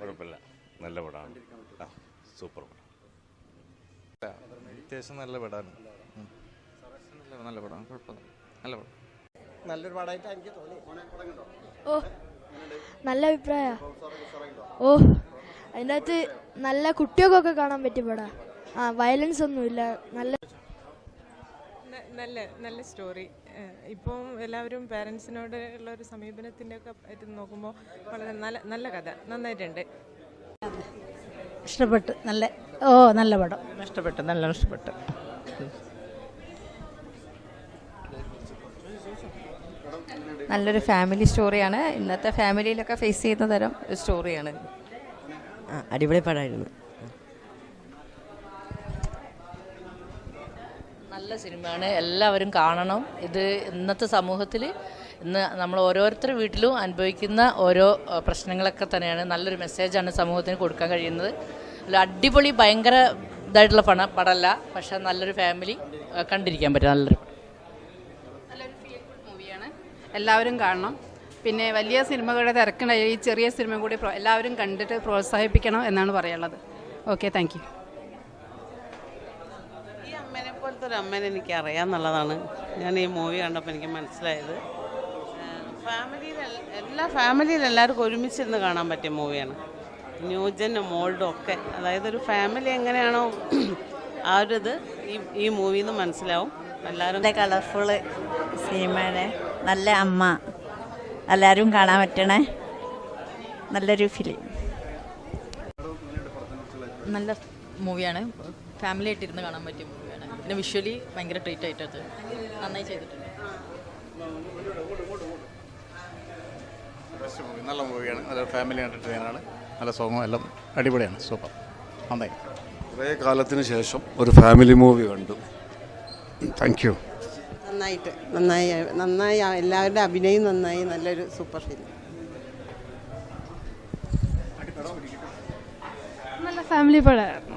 കുഴപ്പമില്ല. നല്ല പടമാണ്. ആ സൂപ്പർ പടം. അത്യാവശ്യം നല്ല പടമാണ്. നല്ല നല്ല പടമാണ്. കുഴപ്പമില്ല. നല്ല പടം. നല്ലൊരു എനിക്ക് തോന്നി. ഓ നല്ല അഭിപ്രായ ഓ അതിനകത്ത് നല്ല കുട്ടികൾക്കൊക്കെ കാണാൻ പറ്റിയ പടാ. ആ വയലൻസ് ഒന്നുമില്ല. നല്ല നല്ല നല്ല സ്റ്റോറി ഇപ്പം എല്ലാവരും പേരൻസിനോട് ഉള്ള ഒരു സമീപനത്തിന്റെ ഒക്കെ ഇത് നോക്കുമ്പോൾ വളരെ നല്ല നല്ല കഥ. നന്നായിട്ടുണ്ട്. ഇഷ്ടപ്പെട്ടു നല്ല ഓ നല്ല പടം. ഇഷ്ടപ്പെട്ടു നല്ല ഇഷ്ടപ്പെട്ടു. നല്ലൊരു ഫാമിലി സ്റ്റോറിയാണ് ഇന്നത്തെ ഫാമിലിയിലൊക്കെ ഫേസ് ചെയ്യുന്ന തരം സ്റ്റോറിയാണ് അടിപൊളി പടമായിരുന്നു നല്ല സിനിമയാണ്. എല്ലാവരും കാണണം. ഇത് ഇന്നത്തെ സമൂഹത്തിൽ ഇന്ന് നമ്മൾ ഓരോരുത്തരുടെ വീട്ടിലും അനുഭവിക്കുന്ന ഓരോ പ്രശ്നങ്ങളൊക്കെ തന്നെയാണ്. നല്ലൊരു മെസ്സേജാണ് സമൂഹത്തിന് കൊടുക്കാൻ കഴിയുന്നത്. അടിപൊളി ഭയങ്കര ഇതായിട്ടുള്ള പണ പടമല്ല. പക്ഷെ നല്ലൊരു ഫാമിലി കണ്ടിരിക്കാൻ പറ്റും. നല്ലൊരു പടം മൂവിയാണ് എല്ലാവരും കാണണം. പിന്നെ വലിയ സിനിമകളുടെ തിരക്കുണ്ട ഈ ചെറിയ സിനിമ കൂടി എല്ലാവരും കണ്ടിട്ട് പ്രോത്സാഹിപ്പിക്കണം എന്നാണ് പറയാനുള്ളത്. ഓക്കെ താങ്ക് യു ഈ പോലത്തെ ഒരു അമ്മേനെ എനിക്ക് അറിയാമെന്നുള്ളതാണ് ഞാൻ ഈ മൂവി കണ്ടപ്പോൾ എനിക്ക് മനസ്സിലായത്. ഫാമിലിയിൽ എല്ലാ ഫാമിലിയിൽ എല്ലാവർക്കും ഒരുമിച്ചിരുന്ന് കാണാൻ പറ്റിയ മൂവിയാണ് ന്യൂജനും മോൾഡും ഒക്കെ. അതായത് ഒരു ഫാമിലി എങ്ങനെയാണോ ആ ഒരു ഇത് ഈ ഈ മൂവിയിൽ നിന്ന് മനസ്സിലാവും. എല്ലാവരും നല്ല കളർഫുള്ള് സിനിമയാണ് നല്ല അമ്മ. എല്ലാവരും കാണാൻ പറ്റണേ. നല്ലൊരു ഫിലിം നല്ല മൂവിയാണ് ഫാമിലി ആയിട്ടിരുന്ന് കാണാൻ പറ്റിയ മൂവിയാണ് പിന്നെ വിഷ്വലി ഭയങ്കര ട്രീറ്റ് ആയിട്ടത്. നന്നായി ചെയ്തിട്ടുണ്ട്. ബെസ്റ്റ് മൂവി നല്ല മൂവിയാണ് നല്ല ഫാമിലി എന്റർടൈനറാണ് നല്ല സോങ്ങും എല്ലാം അടിപൊളിയാണ്. സൂപ്പർ നന്നായി. കുറേ കാലത്തിന് ശേഷം ഒരു ഫാമിലി മൂവി കണ്ടു. താങ്ക് യു നന്നായിട്ട്. നന്നായി. നന്നായി. എല്ലാവരുടെ അഭിനയം നന്നായി. നല്ലൊരു സൂപ്പർ ഫിലിം നല്ല ഫാമിലി പടം.